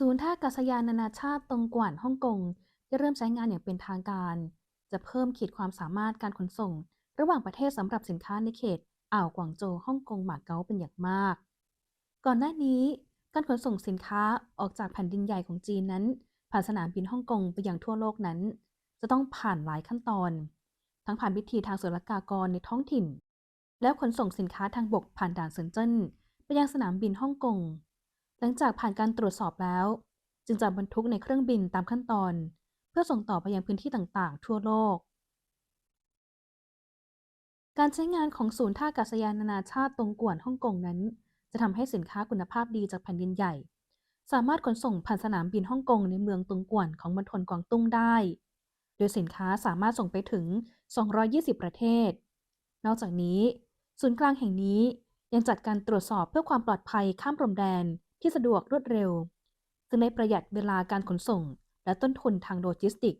ศูนย์ท่าอากาศยานนานาชาติตงกวานฮ่องกงได้เริ่มใช้งานอย่างเป็นทางการ จะเพิ่มขีดความสามารถการขนส่ง ระหว่างประเทศสำหรับสินค้าในเขตอ่าวกวางโจวฮ่องกงหมาเก๊าเป็นอย่างมาก ก่อนหน้านี้ การขนส่งสินค้าออกจากแผ่นดินใหญ่ของจีนนั้น ผ่านสนามบินฮ่องกงไปยังทั่วโลกนั้น จะต้องผ่านหลายขั้นตอน ทั้งผ่านพิธีทางศุลกากรในท้องถิ่น แล้วขนส่งสินค้าทางบกผ่านด่านเซินเจิ้นไปยังสนามบินฮ่องกง หลังจากผ่านการตรวจสอบแล้ว จึงจะบรรทุกในเครื่องบินตามขั้นตอน เพื่อส่งต่อไปยังพื้นที่ต่างๆ ทั่วโลก การใช้งานของศูนย์ท่าอากาศยานนานาชาติตรงกวนฮ่องกงนั้น จะทำให้สินค้าคุณภาพดีจากแผ่นดินใหญ่ สามารถขนส่งผ่านสนามบินฮ่องกงในเมืองตงกวนของมณฑลกวางตุ้งได้ โดยสินค้าสามารถส่งไปถึง 220 ประเทศ นอกจากนี้ ศูนย์กลางแห่งนี้ยังจัดการตรวจสอบเพื่อความปลอดภัยข้ามพรมแดน ที่สะดวกรวดเร็ว ซึ่งได้ประหยัดเวลาการขนส่ง และต้นทุนทางโลจิสติก